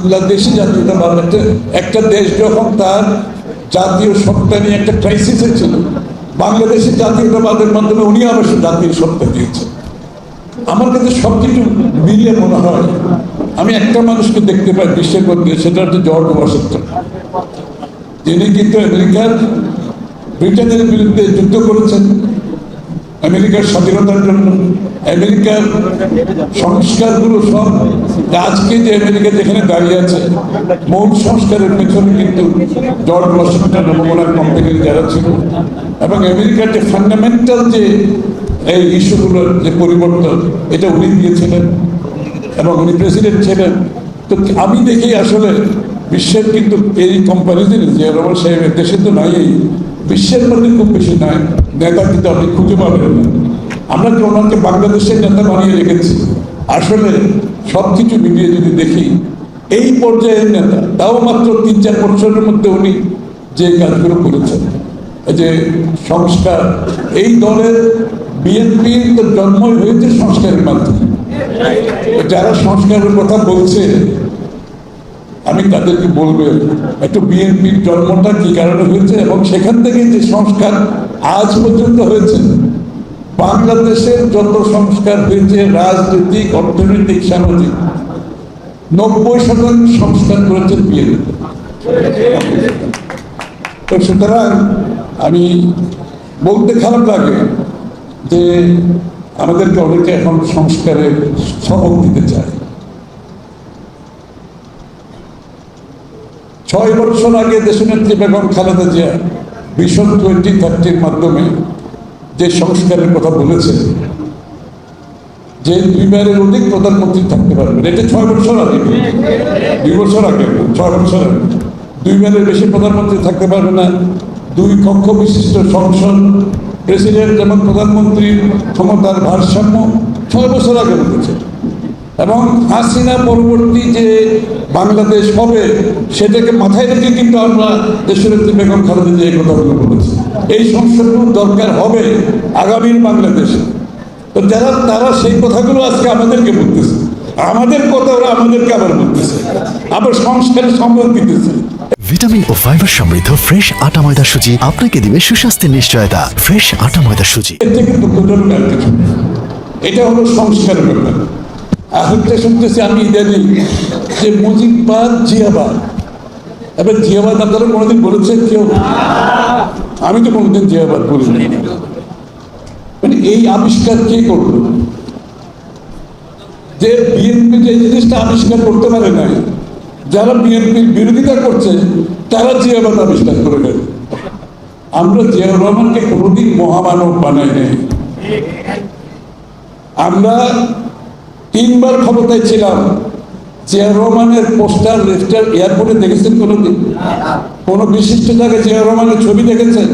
বাংলাদেশি জাতীয়তাবাদ একটা একটা দেশ যখন তার জাতীয় সত্তা নিয়ে একটা ক্রাইসিসে ছিল বাংলাদেশি জাতীয়তাবাদের মাধ্যমে উনি আবার জাতীয় সত্তা দিয়েছেন আমার কাছে সব কিছু মিলিয়ে মনে হয়, আমি একটা মানুষকে দেখতে পাই বিশ্বের মধ্যে, সেটা হচ্ছে জর্জ ওয়াশিংটন। যিনি কিন্তু আমেরিকার, ব্রিটেনের বিরুদ্ধে যুদ্ধ করেছেন, আমেরিকার স্বাধীনতার জন্য। আমেরিকার সংস্কারগুলো সব আজকে যে আমেরিকা যেখানে দাঁড়িয়ে আছে মূল সংস্কারের পেছনে কিন্তু জর্জ ওয়াশিংটন এবং ওনার কোম্পানির যারা ছিল, এবং আমেরিকার যে ফান্ডামেন্টাল যে এই ইস্যুগুলোর যে পরিবর্তন, এটা উনি দিয়েছিলেন এবং উনি প্রেসিডেন্ট ছিলেন। তো আমি দেখি আসলে বিশ্বের কিন্তু এই কম্পারিজনে যে রহমান সাহেবের দেশে তো নাই বিশ্বের মধ্যে খুব বেশি নাই, নেতা কিন্তু আপনি খুঁজে পাবেন না। আমরা কি ওনাকে বাংলাদেশের নেতা বানিয়ে রেখেছি? আসলে সব কিছু মিলিয়ে যদি দেখি, এই পর্যায়ের নেতা, তাও মাত্র তিন চার বছরের মধ্যে উনি যে কাজগুলো করেছেন যে সংস্কার, এই দলের বিএনপির তো জন্মই হয়েছে সংস্কারের মাধ্যমে। যারা সংস্কারের কথা বলছে, আমি তাদেরকে বলব, একটু বিএনপির জন্মটা কি কারণে হয়েছে এবং সেখান থেকে যে সংস্কার আজ পর্যন্ত হয়েছে বাংলাদেশের যত সংস্কার হয়েছে রাজনৈতিক, অর্থনৈতিক, সামাজিক নব্বই শতাংশ সংস্কার করেছেন বিএনপি। তো সুতরাং আমি বলতে খারাপ লাগে যে আমাদেরকে অনেকে এখন সংস্কারে সবক দিতে চায়। ছয় বছর আগে দেশনেত্রী বেগম খালেদা জিয়া ভিশন টোয়েন্টি থার্টির মাধ্যমে যে সংস্কারের কথা বলেছেন, যে দুই দুইবারের অধিক প্রধানমন্ত্রী থাকতে পারবেন। এটা ছয় বছর আগে, দুই বছর আগে, ছয় বছর আগে। দুইবারের বেশি প্রধানমন্ত্রী থাকতে পারবে না। দুই কক্ষ বিশিষ্ট সংসদ প্রেসিডেন্ট এবং প্রধানমন্ত্রীর ক্ষমতার ভারসাম্য ছয় বছর আগে বলেছে এবং হাসিনা পরবর্তী যে বাংলাদেশ হবে সেটাকে মাথায় রেখে কিন্তু আমরা দেশনেত্রী বেগম খালেদা জিয়া এই কথাগুলো বলেছি এই সংসদগুলো দরকার হবে আগামীর বাংলাদেশে। তো যারা তারা সেই কথাগুলো আজকে আমাদেরকে বলতেছে। আমাদের কথা ওরা আমাদেরকে আবার বলতেছে। আবার সংস্কারের সম্পদ দিতেছে। ভিটামিন ও ফাইবার সমৃদ্ধ ফ্রেশ আটা ময়দা সুজি আপনাকে দিবে সুস্বাস্থ্যের নিশ্চয়তা। ফ্রেশ আটা ময়দা সুজি। কিছু নেই। এটা হলো সংস্কারের ব্যাপার। আর শুনতেছি, আমি ইদানিং যে মুজিববাদ জিয়াবাদ এবার জিয়াবাদ আপনারা কোনোদিন বলেছেন কেউ আমি তো কোনোদিন জিয়াবাদ বলিনি। মানে এই আবিষ্কার কে করল? যে বিএনপি যে জিনিসটা আবিষ্কার করতে পারে নাই, যারা বিএনপির বিরোধিতা করছে, তারা জিয়াবাদ আবিষ্কার করে গেল আমরা জিয়াউর রহমানকে কোনোদিন মহামানব বানাই নাই। আমরা তিনবার ক্ষমতায় ছিলাম। জিয়াউর রহমানের পোস্টার লেফটার এয়ারপোর্টে দেখেছেন কোনোদিন? কোনো বিশিষ্ট জায়গায় জিয়াউর রহমানের ছবি দেখেছেন?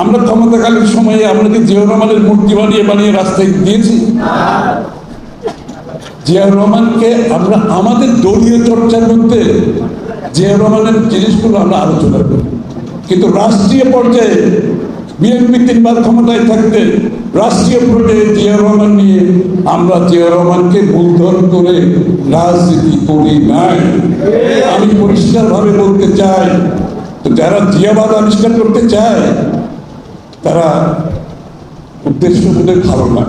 আমরা ক্ষমতাকালীন সময়ে আমরা কি জিয়াউর রহমানের মূর্তি বানিয়ে বানিয়ে রাস্তায় দিয়েছি। জিয়াউর রহমানকে আমরা আমাদের দলীয় চর্চার মধ্যে জিয়াউর রহমানের জিনিসগুলো আমরা আলোচনা করি। কিন্তু রাষ্ট্রীয় পর্যায়ে বিএনপি তিনবার ক্ষমতায় থাকতে রাষ্ট্রীয় পর্যায়ে জিয়াউর রহমান নিয়ে আমরা জিয়াউর রহমানকে মূলধন করে রাজনীতি করি নাই। আমি পরিষ্কারভাবে বলতে চাই, তো যারা জিয়াবাদ আবিষ্কার করতে চায়, তারা উদ্দেশ্য বোধহয় ভালো না।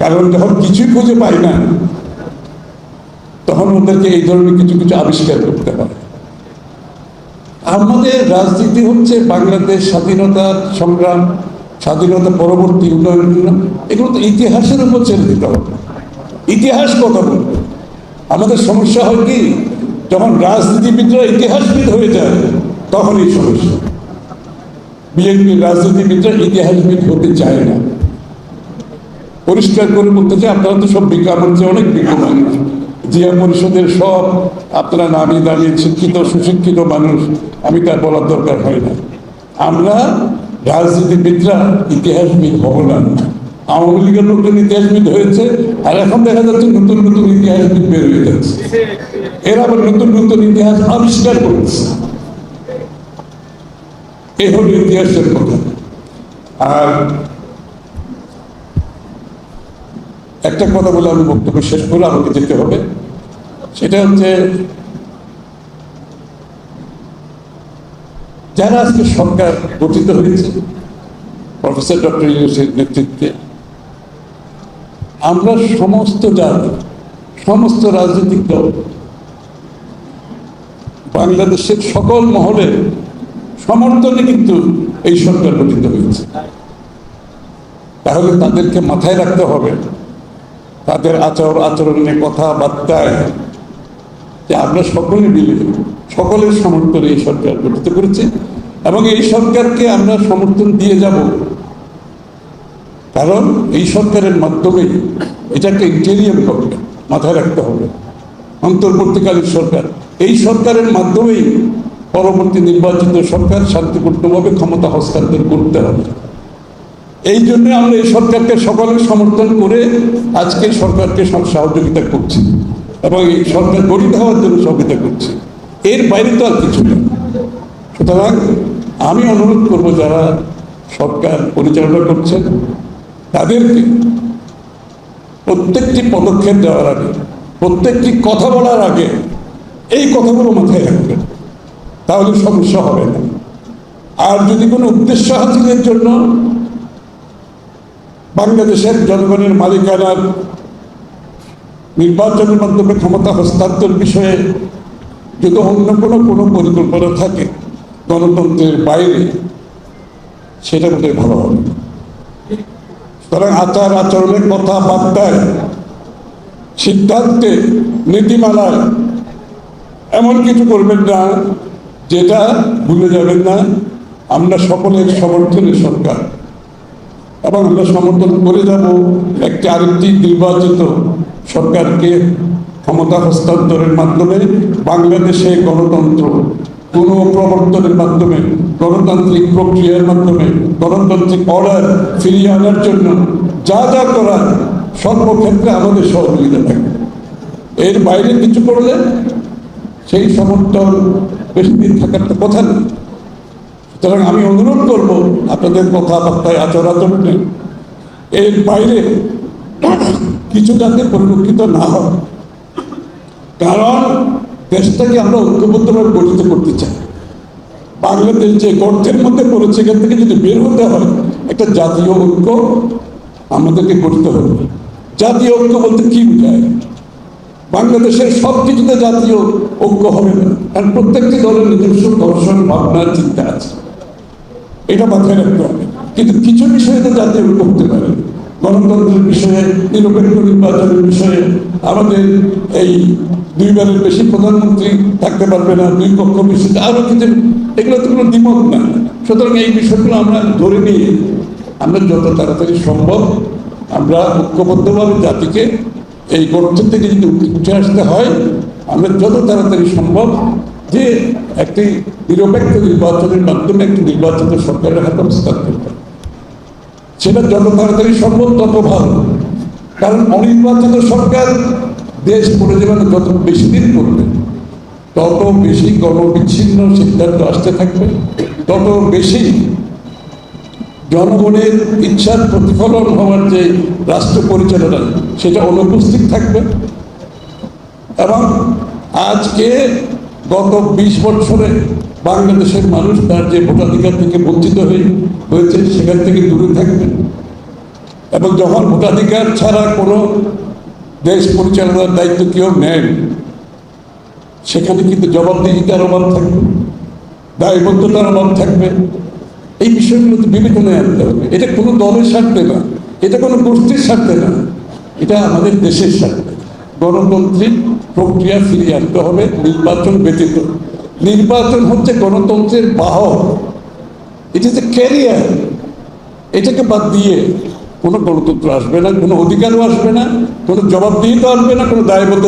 কারণ যখন কিছুই খুঁজে পাই না, তখন ওদেরকে এই ধরনের কিছু কিছু আবিষ্কার করতে হয়। আমাদের রাজনীতি হচ্ছে বাংলাদেশ স্বাধীনতা সংগ্রাম স্বাধীনতা পরবর্তী উন্নয়ন এগুলো তো ইতিহাসের উপর ছেড়ে দিতে হবে। ইতিহাস কথা বলবে আমাদের সমস্যা হয় কি, যখন রাজনীতিবিদরা ইতিহাসবিদ হয়ে যায় তখন এই সমস্যা। বিএনপির রাজনীতিবিদরা ইতিহাসবিদ হতে চায় না। পরিষ্কার করে বলতে চাই, আপনারা তো সব বিজ্ঞাপন চেয়ে অনেক বিজ্ঞ মানুষ জিয়া পরিষদের সব আপনারা নামি দামি শিক্ষিত, সুশিক্ষিত মানুষ, আমি তার বলার দরকার হয় না। আমরা রাজনীতিবিদরা ইতিহাসবিদ হব না। আওয়ামী লীগের লোকজন ইতিহাসবিদ হয়েছে, আর এখন দেখা যাচ্ছে নতুন নতুন ইতিহাসবিদ বের হয়ে যাচ্ছে। এরা আবার নতুন নতুন ইতিহাস আবিষ্কার করছে। এ হল ইতিহাসের কথা। আর একটা কথা বলে আমি বক্তব্য শেষ করে আমাকে যেতে হবে। সেটা হচ্ছে যারা আজকে সরকার গঠিত হয়েছে, প্রফেসর ডক্টর ইউসের নেতৃত্বে, আমরা সমস্ত জাতি, সমস্ত রাজনৈতিক দল, বাংলাদেশের সকল মহলের সমর্থনে কিন্তু এই সরকার গঠিত হয়েছে। তাহলে তাদেরকে মাথায় রাখতে হবে, তাদের আচর আচরণে কথাবার্তায়, যে আমরা সকলে মিলে সকলের সমর্থনে এই সরকার গঠিত করেছে এবং এই সরকারকে আমরা সমর্থন দিয়ে যাব। কারণ এই সরকারের মাধ্যমেই এটা একটা ইন্টেরিয়াম গভর্নমেন্ট মাথায় রাখতে হবে, অন্তর্বর্তীকালীন সরকার। এই সরকারের মাধ্যমেই পরবর্তী নির্বাচিত সরকার শান্তিপূর্ণভাবে ক্ষমতা হস্তান্তর করতে হবে। এই জন্য আমরা এই সরকারকে সকলের সমর্থন করে আজকে সরকারকে সব সহযোগিতা করছি এবং এই সরকার গঠিত হওয়ার জন্য সহযোগিতা করছি। এর বাইরে তো আর কিছু নেই। সুতরাং আমি অনুরোধ করব যারা সরকার পরিচালনা করছেন, তাদেরকে প্রত্যেকটি পদক্ষেপ দেওয়ার আগে, প্রত্যেকটি কথা বলার আগে এই কথাগুলো মাথায় রাখবেন। তাহলে সমস্যা হবে না। আর যদি কোনো উদ্দেশ্য হাসিলের জন্য বাংলাদেশের জনগণের মালিকানার নির্বাচনের মাধ্যমে ক্ষমতা হস্তান্তর বিষয়ে যদি অন্য কোনো কোনো পরিকল্পনা থাকে গণতন্ত্রের বাইরে, সেটা বোধহয় ভালো হবে। সুতরাং আচার আচরণের কথাবার্তায়, সিদ্ধান্তে, নীতিমালায় এমন কিছু করবেন না যেটা ভুলে যাবেন না। আমরা সকলের সমর্থনে সরকার। এবং আমরা সমর্থন করে যাব একটি আরেকটি নির্বাচিত সরকারকে ক্ষমতা হস্তান্তরের মাধ্যমে বাংলাদেশে গণতন্ত্র, কোনো প্রবর্তনের মাধ্যমে, গণতান্ত্রিক প্রক্রিয়ার মাধ্যমে, গণতান্ত্রিক অর্ডার ফিরিয়ে আনার জন্য যা যা করার সর্বক্ষেত্রে আমাদের সহযোগিতা থাকে এর বাইরে কিছু করলে সেই সমর্থন বেশি দিন থাকার তো কথা নেই। সুতরাং আমি অনুরোধ করব আপনাদের কথাবার্তায় আচর আচরণে এর বাইরে কিছু যাতে পরিলক্ষিত না হয় কারণ দেশটাকে আমরা ঐক্যবদ্ধভাবে গঠিত করতে চাই। বাংলাদেশ যে গর্তের মধ্যে পড়েছে, এখান থেকে যদি বের হতে হয়, একটা জাতীয় ঐক্য আমাদেরকে গঠিত হবে। জাতীয় ঐক্য বলতে কি বোঝায়? বাংলাদেশের সব কিছুতে জাতীয় ঐক্য হবে না। কারণ প্রত্যেকটি দলের নিজস্ব দর্শন ভাবনার চিন্তা আছে। এটা মাথায় রাখতে হবে। কিন্তু কিছু বিষয়ে তো জাতীয় ঐক্য হতে পারে। গণতন্ত্রের বিষয়ে, নিরপেক্ষ নির্বাচনের বিষয়ে আমাদের এই দুইবারের বেশি প্রধানমন্ত্রী থাকতে পারবে না, দুই পক্ষ বিষয়ে আরও কিছু, এগুলো তো কোনো দ্বিমত না সুতরাং এই বিষয়গুলো আমরা ধরে নিয়ে আমরা যত তাড়াতাড়ি সম্ভব আমরা ঐক্যবদ্ধভাবে জাতিকে এই গর্ত থেকে যদি উঠে আসতে হয়, আমরা যত তাড়াতাড়ি সম্ভব যে একটি নিরপেক্ষ নির্বাচনের মাধ্যমে একটি নির্বাচিত সরকারের হাতে হস্তান্তর করতে। সেটা যত তাড়াতাড়ি সম্ভব তত ভালো কারণ অনির্বাচিত সরকার দেশ পরিচালনা যত বেশি দিন করবে তত বেশি গণবিচ্ছিন্ন সিদ্ধান্ত আসতে থাকবে, তত বেশি জনগণের ইচ্ছার প্রতিফলন হওয়ার যে রাষ্ট্র পরিচালনা, সেটা অনুপস্থিত থাকবে। এবং আজকে গত বিশ বছরে বাংলাদেশের মানুষ তার যে ভোটাধিকার থেকে বঞ্চিত হয়ে হয়েছে, সেখান থেকে দূরে থাকবে। এবং যখন ভোটাধিকার ছাড়া কোনো দেশ পরিচালনার দায়িত্ব কেউ নেন। সেখানে কিন্তু জবাবদিহিতার অভাব থাকবে, দায়বদ্ধতার অভাব থাকবে। এই বিষয়গুলো তো বিবেচনায় আনতে হবে। এটা কোনো দলের স্বার্থে না, এটা কোনো গোষ্ঠীর স্বার্থে না, এটা আমাদের দেশের স্বার্থে। গণতান্ত্রিক প্রক্রিয়া ফিরিয়ে আনতে হবে, নির্বাচন ব্যতীত। নির্বাচন হচ্ছে গণতন্ত্রের বাহক। ইট ইজ এ ক্যারিয়ার এটাকে বাদ দিয়ে কোনো গণতন্ত্র আসবে না কোনো অধিকারও আসবে না কোনো জবাবদিহিতা আসবে না কোনো দায়বদ্ধ